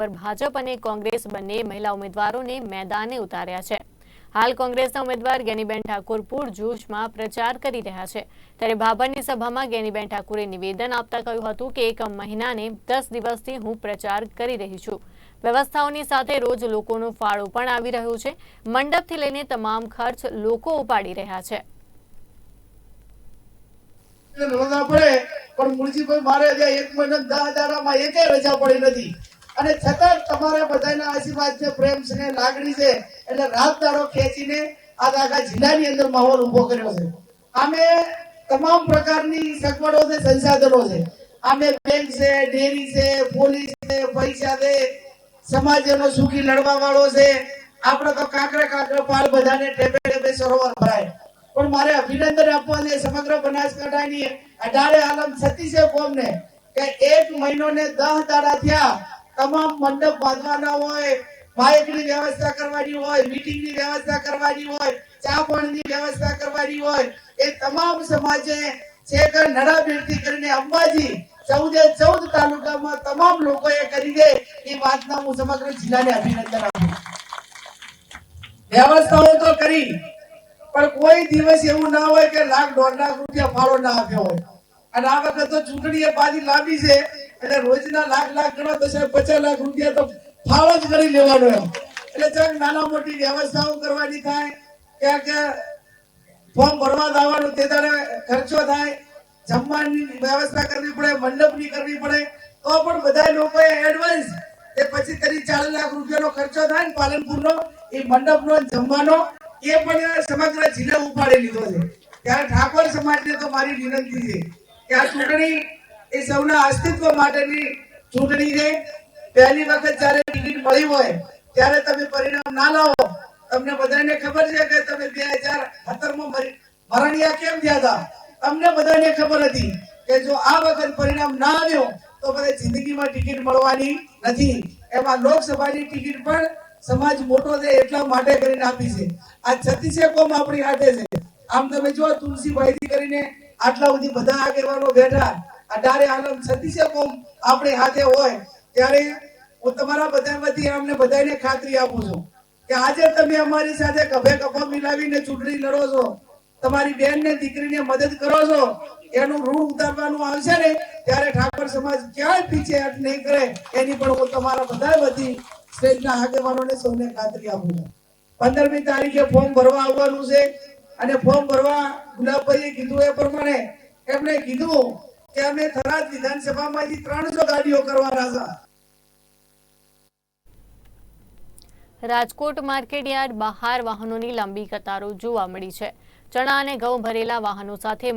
પર ભાજપ અને કોંગ્રેસ બંને મહિલા ઉમેદવારોને મેદાને ઉતાર્યા છે. હાલ કોંગ્રેસના ઉમેદવાર ગેનીબેન ઠાકોર પૂરજોશમાં પ્રચાર કરી રહ્યા છે. ત્યારે ભાભરની સભામાં ગેનીબેન ઠાકુરે નિવેદન આપતા કહ્યું હતું કે એક મહિનાને દસ દિવસથી હું પ્રચાર કરી રહી છું. વ્યવસ્થાઓની સાથે રોજ લોકોનો ફાળો પણ આવી રહ્યો છે. મંડપથી લઈને તમામ ખર્ચ લોકો ઉપાડી રહ્યા છે. પણ મુળજીભાઈ મારે એક મહિના દસ દાડામાં રજા પડી નથી. અને છતાં તમારા બધાના આશીર્વાદ છે, પ્રેમ છે લાગણી છે, એટલે રાત દાડો ખેંચીને આ આખા જિલ્લાની અંદર માહોલ ઊભો કર્યો છે. આમે તમામ પ્રકારની સગવડો છે, સંસાધનો છે. આમે બેંક છે, ડેરી છે, પોલીસ છે, પૈસા છે, સમાજનો સુખી લડવા વાળો છે. આપણે તો કાંકરે કાંકરે પાર બધાને ટેબે ટેબે સરોવર ભરાય. પણ મારે અભિનંદન આપવાને સમગ્ર બનાસકાંઠાની અઢારે આલમ છત્તીસે કોમને કે એક મહિનો ને દસ દાડા થયા તમામ મંડપ બાંધવાના હોય માઇકની વ્યવસ્થા કરવાની હોય, મીટિંગની વ્યવસ્થા કરવાની હોય, ચા પાણીની વ્યવસ્થા કરવાની હોય, એ તમામ સમાજે છેક નડાબેડથી કરીને અંબાજી ચૌદે ચૌદ તાલુકામાં તમામ લોકોએ કરી દે એ વાતના હું સમગ્ર જિલ્લાને અભિનંદન આપું વ્યવસ્થાઓ તો કરી, પણ કોઈ દિવસ એવું ના હોય કે લાખ દોઢ લાખ રૂપિયા ફાળો ના આપ્યો હોય. અને આ વખત તો ચૂંટણી એ પાછી લાંબી છે. એટલે રોજના લાખ લાખ ગણો તો સાહેબ પચાસ લાખ રૂપિયા તો ફાળો જ કરી લેવાનો એટલે ચાલ નાના મોટી વ્યવસ્થાઓ કરવાની થાય ક્યાં કે ફોર્મ ભરવા દાવાનું તે તારે ખર્ચો થાય. જમવાની વ્યવસ્થા કરવી પડે, મંડપની કરવી પડે. તો પણ બધા લોકોએ એડવાન્સ એ પછી ત્રીસ ચાર લાખ રૂપિયાનો ખર્ચો થાય ને પાલનપુરનો, એ મંડપનો જમવાનો, એ પણ સમગ્ર જિલ્લે ઉપાડી લીધો છે. ત્યારે ઠાકોર સમાજને તો મારી વિનંતી છે કે આ ચૂંટણી એ સૌના અસ્તિત્વ માટેની ચૂંટણી છે. પહેલી વખત જ્યારે ટિકિટ મળી હોય, ત્યારે તમે પરિણામ ના લાવો. તમને બધાને ખબર છે કે તમે બે હજાર સત્તરમાં મરણિયા કેમ થયા હતા? તમને બધાને ખબર હતી કે જો આ વખત પરિણામ ના આવ્યો, તો બધા જિંદગીમાં ટિકિટ મળવાની નથી. એમાં લોકસભાની ટિકિટ પણ સમાજ મોટો છે એટલા માટે કરીને આપી છે. આ છત્તીસે કોમ આપણી હાથે છે. આમ તમે જો તુલસીભાઈ થી કરીને આટલા બધી બધા આગેવાનો બેઠા. અઢારે આલમ સતીશે કોમ આપણી હાથે હોય, ત્યારે હું તમારા બધા વતી અમને બધાને ખાતરી આપું છું કે આજે તમે અમારી સાથે કભે કફો મિલાવીને ચૂંટણી લડો છો, તમારી બેન ને દીકરીને મદદ કરો છો, એનું ઋણ ઉતારવાનું આવશે ને, ત્યારે ઠાકોર સમાજ ક્યાંય પીછે હટ નહીં કરે, એની પણ હું તમારા બધા વતી સ્ટેજના આગેવાનોને સૌને ખાતરી આપું છું. પંદરમી તારીખે ફોર્મ ભરવા આવવાનું છે, અને ફોર્મ ભરવા ગુલાબભાઈએ કીધું એ પ્રમાણે એમણે કીધું અમે થરાદ વિધાનસભામાંથી ત્રણસો ગાડીઓ કરવાના હતા રાજકોટ માર્કેટયાર્ડ બહાર વાહનોની લાંબી કતારો જોવા મળી છે. ચણા અને ઘઉં ભરેલા વાહનો સાથે